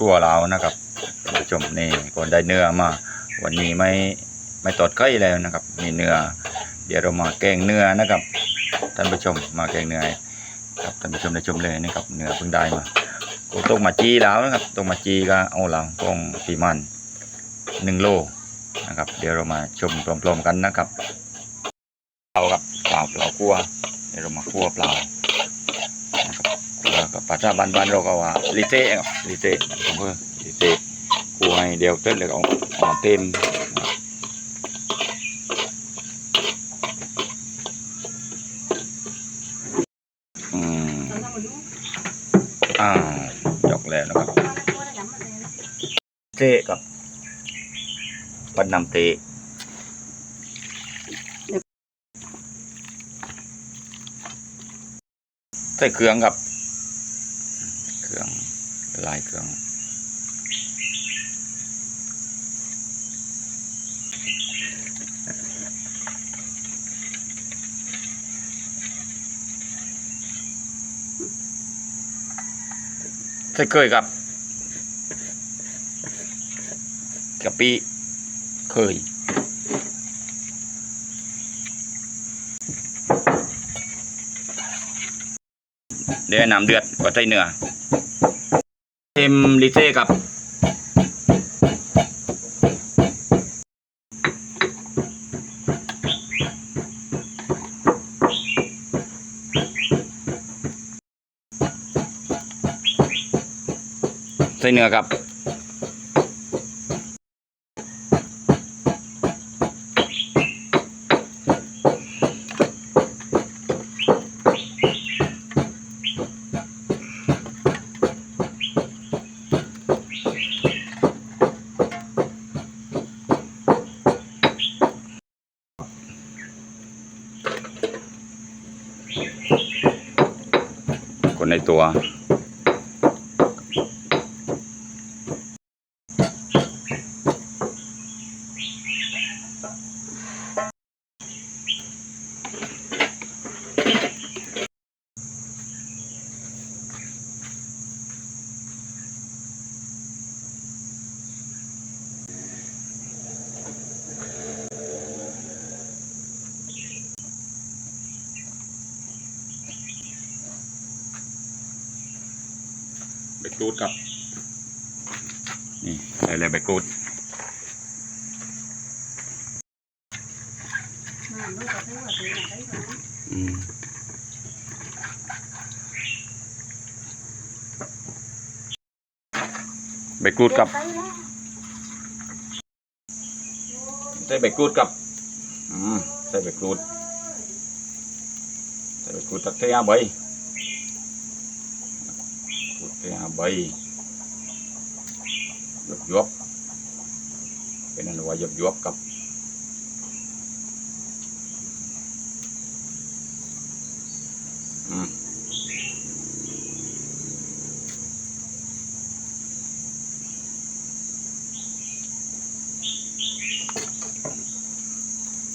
กลัวเรานะครับท่านผู้ชมนี่ก่อนได้เนื้อมา วันนี้ไม่ไม่ตอดไข่แล้วนะครับมีเนื้อ เดี๋ยวเรามาแกงเนื้อนะครับท่านผู้ชมมาแกงเนื้อครับท่านผู้ชมได้ชมเลยนะครับเนื้อเพิ่งได้มาก็ต้องมาจีแล้วนะครับต้องมาจีก็เอาเราต้องปีมันหนึ่งโลนะครับ เดี๋ยวเรามาชมพร้อมๆกันนะครับเปล่าครับเปล่าเปล่าคั่วเดี๋ยวเรามาคั่วเปล่า กับภาษาบ้านๆเราก็ว่าลิเต้ครับลิเต้ผมก็ลิเต้คั่วให้เดียวเต้นเลยก็เอาเอาเต็มอืมอ้าวยกแล้วนะครับเตะกับปันนำเตะใส่เครื่องครับ รื่องลายเครื่องใส่เคยครับกะปิเคย ดี๋ยวน้ำเดือดก็ใส่เนื้อเต็มลิเซ่กับใส่เนื้อครับ ตัว กรูดครับ นี่ใส่เลยใบกรูดอืมใบกรูดกับใส่ใบกรูดกับอืมใส่ใบกรูดใส่ใบกรูดตักเทียใบ เทียใบหยบยบเป็นอันว่าหยบยบกับอืม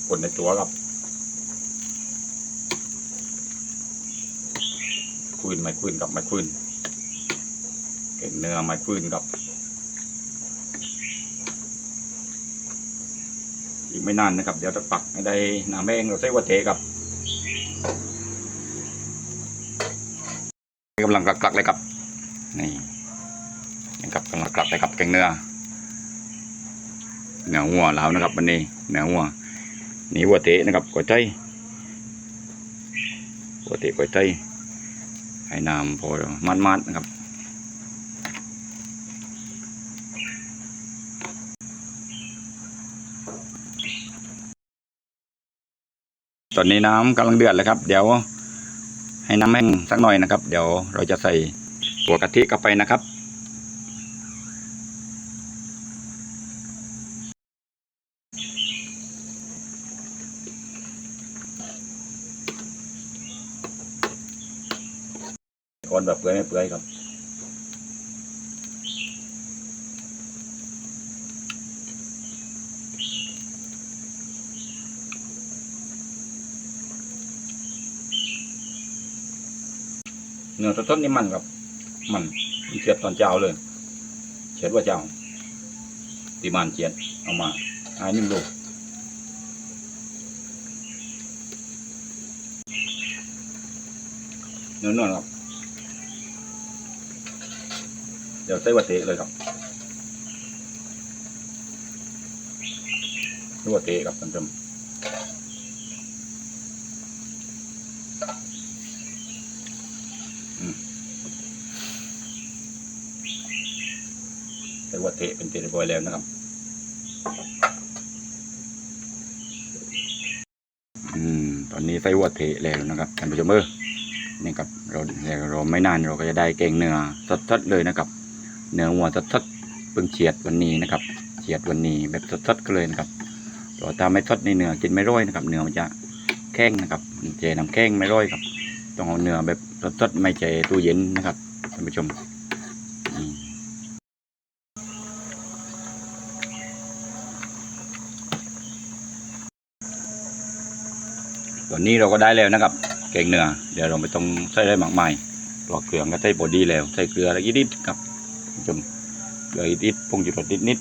คนในตัวครับคุนไม่คุนกับไม่คุน เก่งเนื้อไม่คุนกับ อีกไม่นานนะครับ เดี๋ยวจะปักให้ได้น้ำแมงเราใส่วัตเทกับกำลังกลักๆเลยครับนี่ยังกับกำลังกลักเลยครับแกงเนื้อเนื้อหัวแล้วนะครับวันนี้เนื้อหัวนี่หัวเตะนะครับก๋วยใจหัวเตะก๋วยใจให้น้ำพอมันๆนะครับ ตอนนี้น้ำกำลังเดือดเลยครับ เดี๋ยวให้น้ำแห้งสักหน่อยนะครับ เดี๋ยวเราจะใส่ตัวกะทิเข้าไปนะครับคนแบบเปื่อยไม่เปื่อยครับ เนื้อต้นนี่มันครับมันเสียบตอนเจ้าเลยเช็ดว่าเจ้าตีมันเจียนเอามาอันนี้มันลูกเนื้อๆครับเดี๋ยวใส่วัตเตะเลยครับวัตเตะครับท่านผู้ชม อืมใส่วัตเตะเป็นเตะเรียบร้อยแล้วนะครับอืมตอนนี้ใส่วัตเตะแล้วนะครับท่านผู้ชมเออนี่ครับเราเราไม่นานเราก็จะได้แกงเนื้อสดๆเลยนะครับ เนื้อวัวสดๆเพิ่งเฉียดวันนี้นะครับเฉียดวันนี้แบบสดๆก็เลยนะครับเราถ้าไม่สดในเนื้อกินไม่ร่อยนะครับ เนื้อมันจะแข็งนะครับเจน้ำแข็งไม่ร่อยครับ ต้องเอาเนื้อแบบ รสดไม่ใจตู้เย็นนะครับท่านผู้ชมตอนนี้เราก็ได้แล้วนะครับแกงเนื้อเดี๋ยวเราไม่ต้องใส่ได้มากมายปลอกเกลือก็ใส่บอดีแล้ว ใส่เกลือแล้วนิดๆครับท่านผู้ชมเกลือนิดๆผงชูรสนิด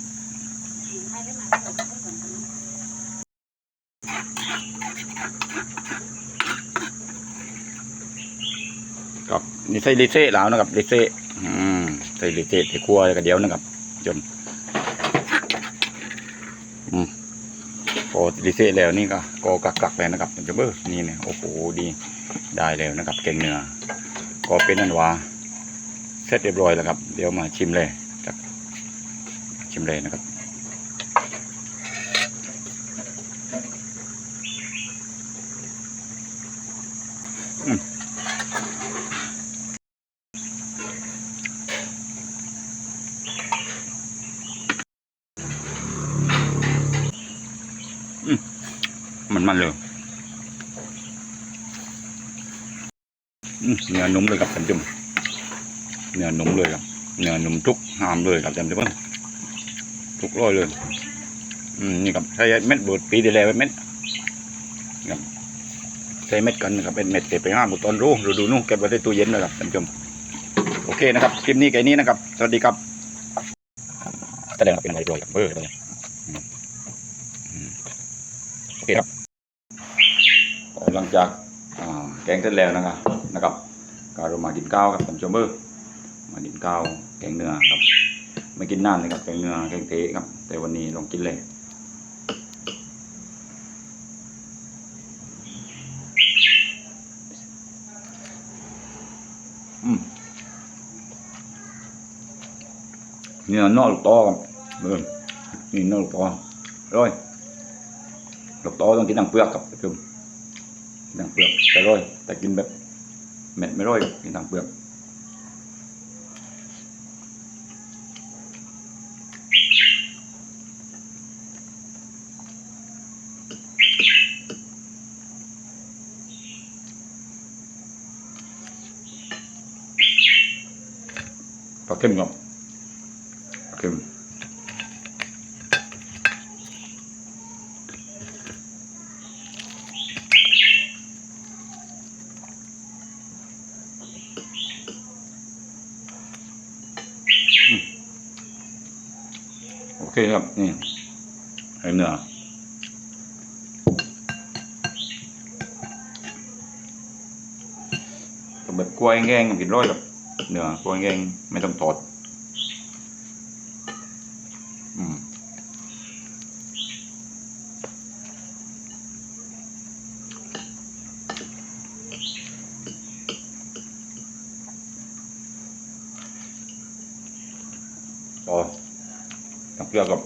ครับนี่ใส่ลิเซ่แล้วนะครับลิเซ่อืมใส่ลิเซ่ใส่ขั้วก็เดี๋ยวนะครับท่านผู้ชมอืมพอลิเซ่แล้วนี่ก็ก็กักๆเลยนะครับท่านผู้ชมเออนี่เนี่ยโอ้โหดีได้แล้วนะครับแกงเนื้อก็เป็นอันว่าเสร็จเรียบร้อยแล้วครับ เดี๋ยวมาชิมเลยชิมเลยนะครับ มันมันเลยเนื้อนุ่มเลยครับท่านผู้ชมเนื้อนุ่มเลยครับเนื้อนุ่มทุกหามเลยครับท่านผู้ชมทุกร้อยเลย อืมนี่ครับใช้เม็ดเบิดปีที่แล้วเม็ดครับใช้เม็ดกันนะครับเป็นเม็ดเก็บไปห้าบุตรตอนรู้ฤดูนู่นเก็บไว้ในตู้เย็นนะครับท่านผู้ชมโอเคนะครับคลิปนี้แค่นี้นะครับสวัสดีครับแสดงว่าเป็นไวโรยกับเบอร์เลยอืมอืมโอเคครับ จากแกงเสร็จแล้วนะครับนะครับก็เรามากินข้าวครับท่านผู้ชมเบอร์มากินข้าวแกงเนื้อครับไม่กินนานเลยครับแกงเนื้อแกงเทครับ แต่วันนี้ลองกินเลยเนื้อนอกลูกตอครับเออนี่นอกลูกตอร้อยลูกตอต้องกินทั้งเปลือกครับท่านผู้ชม กินทั้งเปลือกแต่ร้อยแต่กินแบบเม็ดไม่ร้อยกินทั้งเปลือก ปลาเค็มครับปลาเค็มอืมโอ เคครับ นี่ไอ้เนื้อแบบกล้วยแห้งๆกินร้อยแบบเนื้อกล้วยแห้งไม่ต้องทอดอืมต่อ น้ำเกลือกับ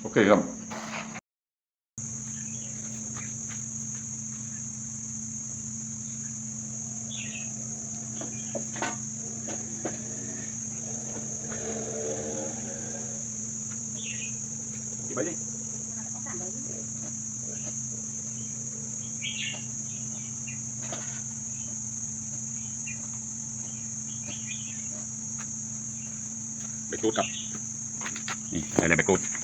โอเคครับ กี่ใบดิไปกรูดค